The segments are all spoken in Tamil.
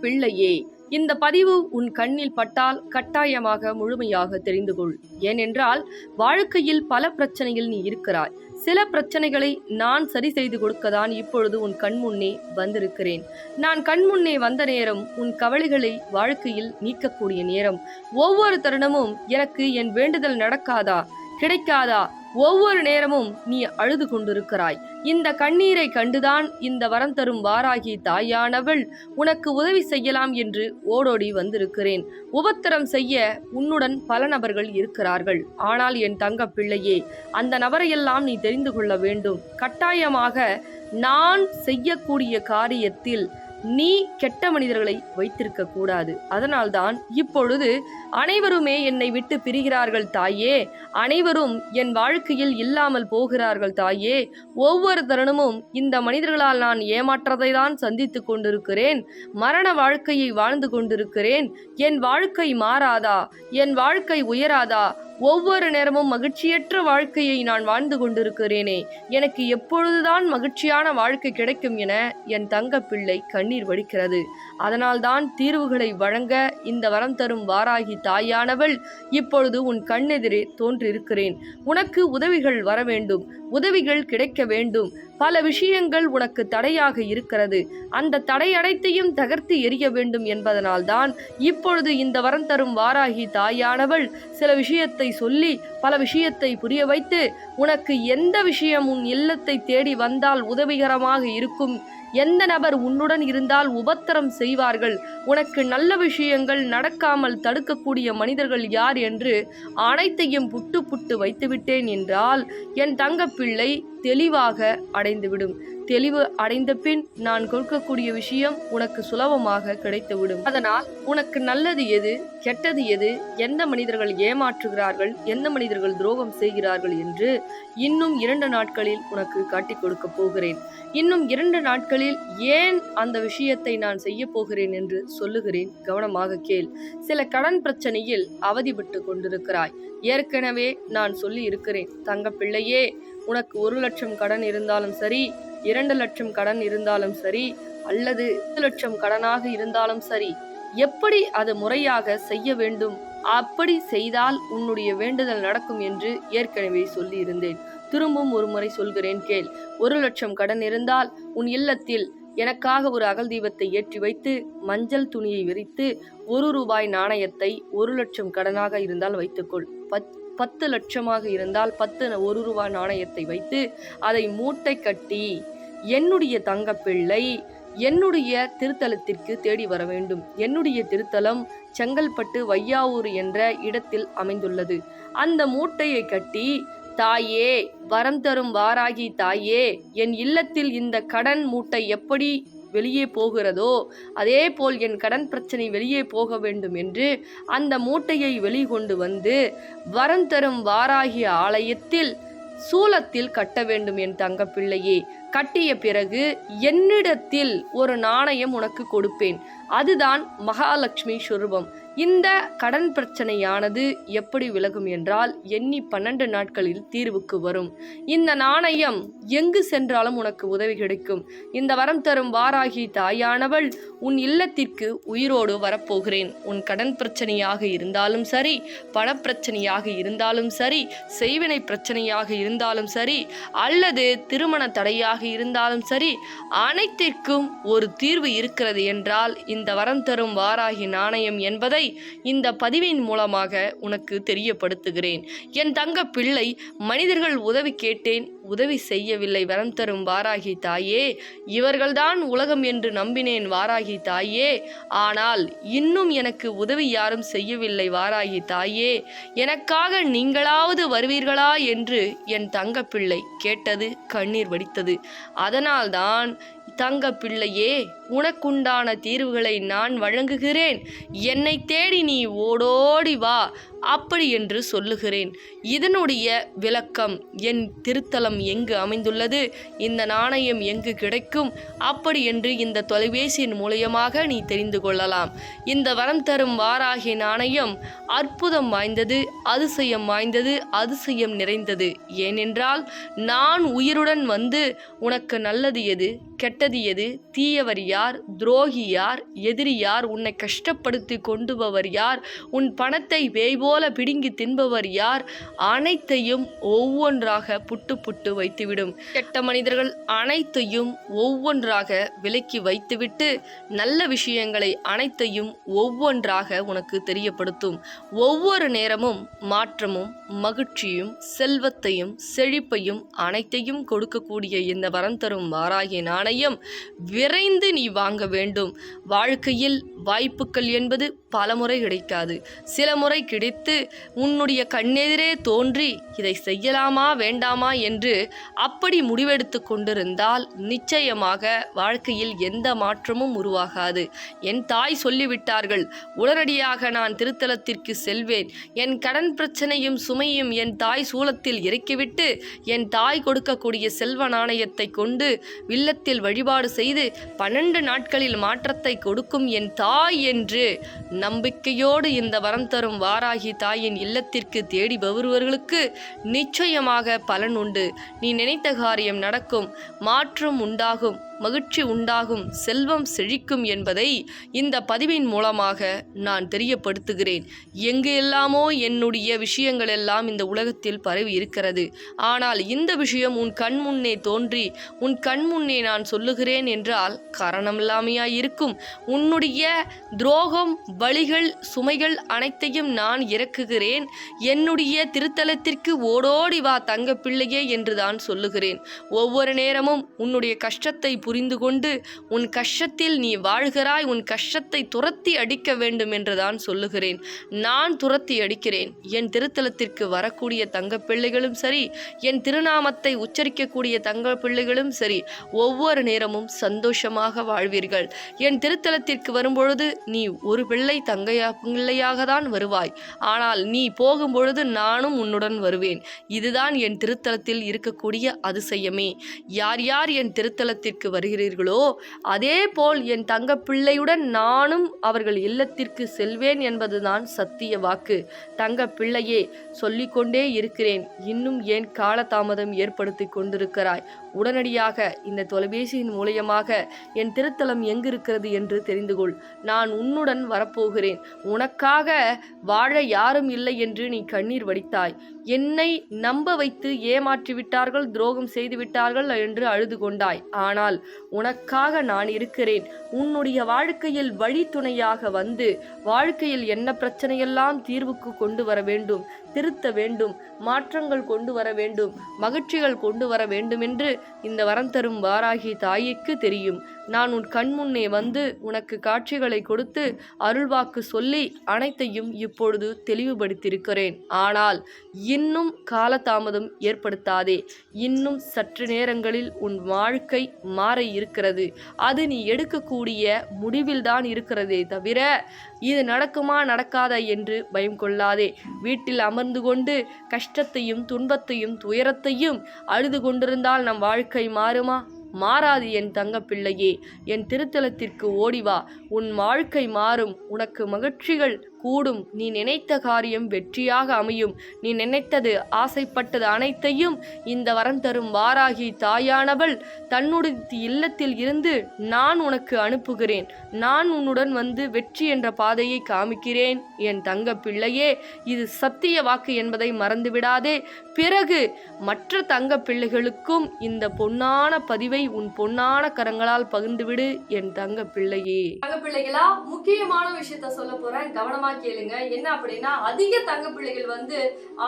பிள்ளையே இந்த பதிவு உன் கண்ணில் பட்டால் கட்டாயமாக முழுமையாக தெரிந்து கொள் ஏனென்றால் வாழ்க்கையில் பல பிரச்சனைகள் நீ இருக்கிறாய். சில பிரச்சனைகளை நான் சரி செய்து கொடுக்கதான் இப்பொழுது உன் கண்முன்னே வந்திருக்கிறேன். நான் கண்முன்னே வந்த நேரம் உன் கவலைகளை வாழ்க்கையில் நீக்கக்கூடிய நேரம். ஒவ்வொரு தருணமும் எனக்கு என் வேண்டுதல் நடக்காதா? கிடைக்காதா? ஒவ்வொரு நேரமும் நீ அழுது கொண்டிருக்கிறாய். இந்த கண்ணீரை கண்டுதான் இந்த வரம் தரும் வாராகி தாயானவள் உனக்கு உதவி செய்யலாம் என்று ஓடோடி வந்திருக்கிறேன். உபத்திரம் செய்ய உன்னுடன் பல நபர்கள் இருக்கிறார்கள். ஆனால் என் தங்க பிள்ளையே அந்த நபரையெல்லாம் நீ தெரிந்து கொள்ள வேண்டும். கட்டாயமாக நான் செய்யக்கூடிய காரியத்தில் நீ கெட்ட மனிதர்களை வைத்திருக்க கூடாது. அதனால்தான் இப்பொழுது அனைவருமே என்னை விட்டு பிரிகிறார்கள் தாயே. அனைவரும் என் வாழ்க்கையில் இல்லாமல் போகிறார்கள் தாயே. ஒவ்வொரு தருணமும் இந்த மனிதர்களால் நான் ஏமாற்றத்தை தான் சந்தித்து கொண்டிருக்கிறேன். மரண வாழ்க்கையை வாழ்ந்து கொண்டிருக்கிறேன். என் வாழ்க்கை மாறாதா? என் வாழ்க்கை உயராதா? ஒவ்வொரு நேரமும் மகிழ்ச்சியற்ற வாழ்க்கையை நான் வாழ்ந்து கொண்டிருக்கிறேனே. எனக்கு எப்பொழுதுதான் மகிழ்ச்சியான வாழ்க்கை கிடைக்கும் என என் தங்க பிள்ளை கண்ணீர் வடிக்கிறது. அதனால்தான் தீர்வுகளை வழங்க இந்த வரம் தரும் வாராகி தாயானவள் இப்பொழுது உன் கண்ணெதிரே தோன்றிருக்கிறேன். உனக்கு உதவிகள் வர வேண்டும். உதவிகள் கிடைக்க வேண்டும். பல விஷயங்கள் உனக்கு தடையாக இருக்கிறது. அந்த தடையடைத்தையும் தகர்த்து எரிய வேண்டும் என்பதனால்தான் இப்பொழுது இந்த வரம் தரும் வாராகி தாயானவள் சில விஷயத்தை சொல்லி பல விஷயத்தை புரிய வைத்து உனக்கு எந்த விஷயம் உன் இல்லத்தை தேடி வந்தால் உதவிகரமாக இருக்கும் எந்த நபர் உன்னுடன் இருந்தால் உபத்திரம் செய்வார்கள்? உனக்கு நல்ல விஷயங்கள் நடக்காமல் தடுக்கக்கூடிய மனிதர்கள் யார் என்று அனைத்தையும் புட்டு புட்டு வைத்துவிட்டேன் என்றால் என் தங்கப்பிள்ளை தெளிவாக அடைந்துவிடும். தெளிவு அடைந்த பின் நான் கொடுக்கக்கூடிய விஷயம் உனக்கு சுலபமாக கிடைத்துவிடும். அதனால் உனக்கு நல்லது எது கெட்டது எது எந்த மனிதர்கள் ஏமாற்றுகிறார்கள் எந்த மனிதர்கள் துரோகம் செய்கிறார்கள் என்று இன்னும் இரண்டு நாட்களில் உனக்கு காட்டிக் கொடுக்க போகிறேன். இன்னும் இரண்டு நாட்களில் ஏன் அந்த விஷயத்தை நான் செய்ய போகிறேன் என்று சொல்லுகிறேன் கவனமாக கேள். சில கடன் பிரச்சனையில் அவதிப்பட்டு கொண்டிருக்கிறாய். ஏற்கனவே நான் சொல்லி இருக்கிறேன். தங்க பிள்ளையே உனக்கு ஒரு லட்சம் கடன் இருந்தாலும் சரி இரண்டு லட்சம் கடன் இருந்தாலும் சரி அல்லது பத்து லட்சம் கடனாக இருந்தாலும் சரி எப்படி அது முறையாக செய்ய வேண்டும்? அப்படி செய்தால் உன்னுடைய வேண்டுதல் நடக்கும் என்று ஏற்கனவே சொல்லி இருந்தேன் திரும்பவும் ஒரு முறை சொல்கிறேன் கேள். ஒரு லட்சம் கடன் இருந்தால் உன் இல்லத்தில் எனக்காக ஒரு அகல் தீபத்தை ஏற்றி வைத்து மஞ்சள் துணியை விரித்து ஒரு ரூபாய் நாணயத்தை ஒரு லட்சம் கடனாக இருந்தால் வைத்துக்கொள். பத் பத்து லட்சமாக இருந்தால் பத்து ஒரு ரூபாய் நாணயத்தை வைத்து அதை மூட்டை கட்டி என்னுடைய தங்கப்பிள்ளை என்னுடைய திருத்தலத்திற்கு தேடி வர வேண்டும். என்னுடைய திருத்தலம் செங்கல்பட்டு வையாவூர் என்ற இடத்தில் அமைந்துள்ளது. அந்த மூட்டையை கட்டி தாயே வரம் தரும் வாராகி தாயே என் இல்லத்தில் இந்த கடன் மூட்டை எப்படி வெளியே போகிறதோ அதே போல் என் கடன் பிரச்சனை வெளியே போக வேண்டும் என்று அந்த மூட்டையை வெளிக்கொண்டு வந்து வரம் தரும் வாராகி ஆலயத்தில் சூலத்தில் கட்ட வேண்டும் என் தங்கப்பிள்ளையே. கட்டிய பிறகு என்னிடத்தில் ஒரு நாணயம் உனக்கு கொடுப்பேன். அதுதான் மகாலட்சுமி சுரூபம். இந்த கடன் பிரச்சனையானது எப்படி விலகும் என்றால் எண்ணி பன்னெண்டு நாட்களில் தீர்வுக்கு வரும். இந்த நாணயம் எங்கு சென்றாலும் உனக்கு உதவி கிடைக்கும். இந்த வரம் தரும் வாராகி தாயானவள் உன் இல்லத்திற்கு உயிரோடு வரப்போகிறேன். உன் கடன் பிரச்சனையாக இருந்தாலும் சரி பணப்பிரச்சனையாக இருந்தாலும் சரி செய்வினை பிரச்சனையாக இருந்தாலும் சரி அல்லது திருமண தடையாக இருந்தாலும் சரி அனைத்திற்கும் ஒரு தீர்வு இருக்கிறது என்றால் இந்த வரம் தரும் வாராகி நாணயம் என்பதை இந்த பதிவின் மூலமாக உனக்கு தெரியப்படுத்துகிறேன். என் தங்க பிள்ளை மனிதர்கள் உதவி கேட்டேன் உதவி செய்யவில்லை வரம் தரும் வாராகி தாயே. இவர்கள்தான் உலகம் என்று நம்பினேன் வாராகி தாயே. ஆனால் இன்னும் எனக்கு உதவி யாரும் செய்யவில்லை வாராகி தாயே. எனக்காக நீங்களாவது வருவீர்களா என்று என் தங்க பிள்ளை கேட்டது கண்ணீர் வடித்தது. அதனால்தான் தங்க பிள்ளையே உனக்குண்டான தீர்வுகளை நான் வழங்குகிறேன். என்னை தேடி நீ ஓடோடி வா அப்படி என்று சொல்லுகிறேன். இதனுடைய விளக்கம் என் திருத்தலம் எங்கு அமைந்துள்ளது? இந்த நாணயம் எங்கு கிடைக்கும்? அப்படி என்று இந்த தொலைபேசியின் மூலியமாக நீ தெரிந்து கொள்ளலாம். இந்த வரம் தரும் வாராகிய நாணயம் அற்புதம் வாய்ந்தது அதிசயம் வாய்ந்தது அதிசயம் நிறைந்தது. ஏனென்றால் நான் உயிருடன் வந்து உனக்கு நல்லது எது கெட்டது எது தீயவர் யார்? யார்? துரோகி யார்? எதிரி யார்? உன்னை கஷ்டப்படுத்தி கொண்டுபவர் யார்? உன் பணத்தை வேய் போல பிடுங்கி தின்பவர் யார்? அனைத்தையும் ஒவ்வொன்றாக புட்டு புட்டு வைத்துவிடும். கெட்ட மனிதர்கள் அனைத்தையும் ஒவ்வொன்றாக விலக்கி வைத்துவிட்டு நல்ல விஷயங்களை அனைத்தையும் ஒவ்வொன்றாக உனக்கு தெரியப்படுத்தும். ஒவ்வொரு நேரமும் மாற்றமும் மகிழ்ச்சியும் செல்வத்தையும் செழிப்பையும் அனைத்தையும் கொடுக்கக்கூடிய இந்த வரம் தரும் வாராகி நாணயம் விரைந்து நீ வாங்க வேண்டும். வாழ்க்கையில் வாய்ப்புகள் என்பது பலமுறை கிடைக்காது. சில முறை கிடைத்து உன்னுடைய கண்ணெதிரே தோன்றி இதை செய்யலாமா வேண்டாமா என்று அப்படி முடிவெடுத்து கொண்டிருந்தால் நிச்சயமாக வாழ்க்கையில் எந்த மாற்றமும் உருவாகாது. என் தாய் சொல்லிவிட்டார்கள் உடனடியாக நான் திருத்தலத்திற்கு செல்வேன். என் கடன் பிரச்சனையும் சுமையும் என் தாய் சூலத்தில் இறக்கிவிட்டு என் தாய் கொடுக்கக்கூடிய செல்வ நாணயத்தை கொண்டு வில்லத்தில் வழிபாடு செய்து பன்னெண்டு நாட்களில் மாற்றத்தை கொடுக்கும் என் தாய் என்று நம்பிக்கையோடு இந்த வரம் தரும் வாராகி தாயின் இல்லத்திற்கு தேடி வருபவர்களுக்கு நிச்சயமாக பலன் உண்டு. நீ நினைத்த காரியம் நடக்கும் மாற்றம் உண்டாகும். மகிழ்ச்சி உண்டாகும் செல்வம் செழிக்கும் என்பதை இந்த பதிவின் மூலமாக நான் தெரியப்படுத்துகிறேன். எங்கு எல்லாமோ என்னுடைய விஷயங்கள் எல்லாம் இந்த உலகத்தில் பரவி இருக்கிறது. ஆனால் இந்த விஷயம் உன் கண் முன்னே தோன்றி உன் கண் முன்னே நான் சொல்லுகிறேன் என்றால் காரணமில்லாமையாய் இருக்கும். உன்னுடைய துரோகம் வழிகள் சுமைகள் அனைத்தையும் நான் இறக்குகிறேன். என்னுடைய திருத்தலத்திற்கு ஓடோடி வா தங்க பிள்ளையே என்று தான் சொல்லுகிறேன். ஒவ்வொரு நேரமும் உன்னுடைய கஷ்டத்தை புரிந்து கொண்டு உன் கஷ்டத்தில் நீ வாழ்கிறாய் உன் கஷ்டத்தை துரத்தி அடிக்க வேண்டும் என்றுதான் சொல்லுகிறேன். நான் துரத்தி அடிக்கிறேன். என் திருத்தலத்திற்கு வரக்கூடிய தங்க பிள்ளைகளும் சரி என் திருநாமத்தை உச்சரிக்கக்கூடிய தங்க பிள்ளைகளும் சரி ஒவ்வொரு நேரமும் சந்தோஷமாக வாழ்வீர்கள். என் திருத்தலத்திற்கு வரும்பொழுது நீ ஒரு பிள்ளை தங்கையா பிள்ளையாக தான் வருவாய். ஆனால் நீ போகும்பொழுது நானும் உன்னுடன் வருவேன். இதுதான் என் திருத்தலத்தில் இருக்கக்கூடிய அதிசயமே. யார் யார் என் திருத்தலத்திற்கு வருகிறீர்களோ அதே போல் என் தங்க பிள்ளையுடன் நானும் அவர்கள் இல்லத்திற்கு செல்வேன் என்பதுதான் சத்திய வாக்கு. தங்க பிள்ளையே சொல்லிக்கொண்டே இருக்கிறேன். இன்னும் ஏன் காலதாமதம் ஏற்படுத்தி கொண்டிருக்கிறாய்? உடனடியாக இந்த தொலைபேசியின் மூலியமாக என் திருத்தலம் எங்கிருக்கிறது என்று தெரிந்து கொள். நான் உன்னுடன் வரப்போகிறேன். உனக்காக வாழ யாரும் இல்லை என்று நீ கண்ணீர் வடித்தாய். என்னை நம்ப வைத்து ஏமாற்றி விட்டார்கள் துரோகம் செய்துவிட்டார்கள் என்று அழுது கொண்டாய். ஆனால் உனக்காக நான் இருக்கிறேன். உன்னுடைய வாழ்க்கையில் வழித்துணையாக வந்து வாழ்க்கையில் என்ன பிரச்சனையெல்லாம் தீர்வுக்கு கொண்டு வர வேண்டும் திருத்த வேண்டும் மாற்றங்கள் கொண்டு வர வேண்டும் மகிழ்ச்சிகள் கொண்டு வர வேண்டும் என்று இந்த வரம் தரும் வாராகி தாய்க்கு தெரியும். நான் உன் கண் முன்னே வந்து உனக்கு காட்சிகளை கொடுத்து அருள்வாக்கு சொல்லி அனைத்தையும் இப்பொழுது தெளிவுபடுத்தியிருக்கிறேன். ஆனால் இன்னும் காலதாமதம் ஏற்படுத்தாதே. இன்னும் சற்று நேரங்களில் உன் வாழ்க்கை மாற இருக்கிறது அது நீ எடுக்கக்கூடிய முடிவில்தான் இருக்கிறதே தவிர இது நடக்குமா நடக்காதா என்று பயம் கொள்ளாதே. வீட்டில் அமர்ந்து கொண்டு கஷ்டத்தையும் துன்பத்தையும் துயரத்தையும் அழுது கொண்டிருந்தால் நம் வாழ்க்கை மாறுமா? மாறாது என் தங்க பிள்ளையே என் திருத்தலத்திற்கு ஓடிவா. உன் வாழ்க்கை மாறும். உனக்கு மகிழ்ச்சிகள் கூடும். நீ நினைத்த காரியம் வெற்றியாக அமையும். நீ நினைத்தது ஆசைப்பட்டது அனைத்தையும் இந்த வரம் தரும் வாராகி தாயானவள் தன்னுடைய இல்லத்தில் இருந்து நான் உனக்கு அனுப்புகிறேன். நான் உன்னுடன் வந்து வெற்றி என்ற பாதையை காமிக்கிறேன். என் தங்க பிள்ளையே இது சத்திய வாக்கு என்பதை மறந்துவிடாதே. பிறகு மற்ற தங்க பிள்ளைகளுக்கும் இந்த பொன்னான பதிவை உன் பொன்னான கரங்களால் பகிர்ந்துவிடு என் தங்க பிள்ளையே. தங்க பிள்ளைகளா முக்கியமான விஷயத்த சொல்ல போறேன். கவனமா கேளுங்க. என்ன அப்படின்னா அதிக தங்க பிள்ளைகள் வந்து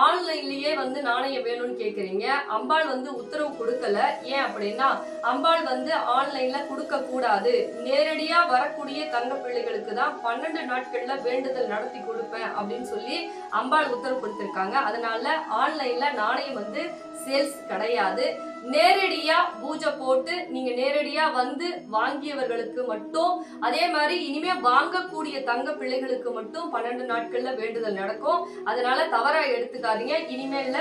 ஆன்லைன்லயே வந்து நாணயம் வேணும்னு கேக்குறீங்க. அம்பாள் வந்து உத்தரவு கொடுக்கல. ஏன் அப்படின்னா அம்பாள் வந்து ஆன்லைன்ல கொடுக்க கூடாது. நேரடியா வரக்கூடிய தங்க பிள்ளைகளுக்கு தான் பன்னெண்டு நாட்கள்ல வேண்டுதல் நடத்தி கொடுப்பேன் அப்படின்னு சொல்லி அம்பாள் உத்தரவு கொடுத்திருக்காங்க. அதனால ஆன்லைன்ல நாணயம் வந்து சேல்ஸ் கிடையாது. நேரடியா பூஜை போட்டு நீங்க நேரடியா வந்து வாங்கியவர்களுக்கு மட்டும் அதே மாதிரி இனிமே வாங்கக்கூடிய தங்க பிள்ளைகளுக்கு மட்டும் பன்னெண்டு நாட்கள்ல வேண்டுதல் நடக்கும். அதனால தவறா எடுத்துக்காதீங்க. இனிமேல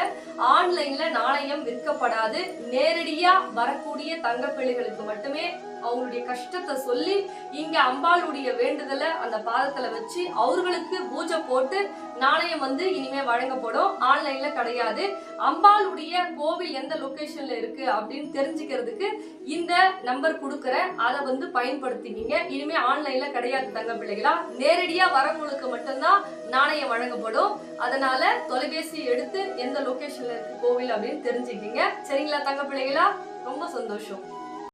ஆன்லைன்ல நாணயம் விற்கப்படாது. நேரடியா வரக்கூடிய தங்க பிள்ளைகளுக்கு மட்டுமே அவங்களுடைய கஷ்டத்தை சொல்லி இங்க அம்பாளுடைய வேண்டுதலை அந்த பாதத்துல வச்சு அவர்களுக்கு பூஜை போட்டு நாணயம் வந்து இனிமே வழங்கப்படும். ஆன்லைன்ல கிடையாது. அம்பாளுடைய கோவில் எந்த லொகேஷன்ல இருக்கு அப்படின்னு தெரிஞ்சுக்கிறதுக்கு இந்த நம்பர் கொடுக்குறேன். அதை வந்து பயன்படுத்திக்கிங்க. இனிமே ஆன்லைன்ல கிடையாது தங்க பிள்ளைகளா. நேரடியா வரவங்களுக்கு மட்டும்தான் நாணயம் வழங்கப்படும். அதனால தொலைபேசி எடுத்து எந்த லொகேஷன்ல இருக்கு கோவில் அப்படின்னு தெரிஞ்சுக்கிங்க. சரிங்களா தங்க பிள்ளைகளா? ரொம்ப சந்தோஷம்.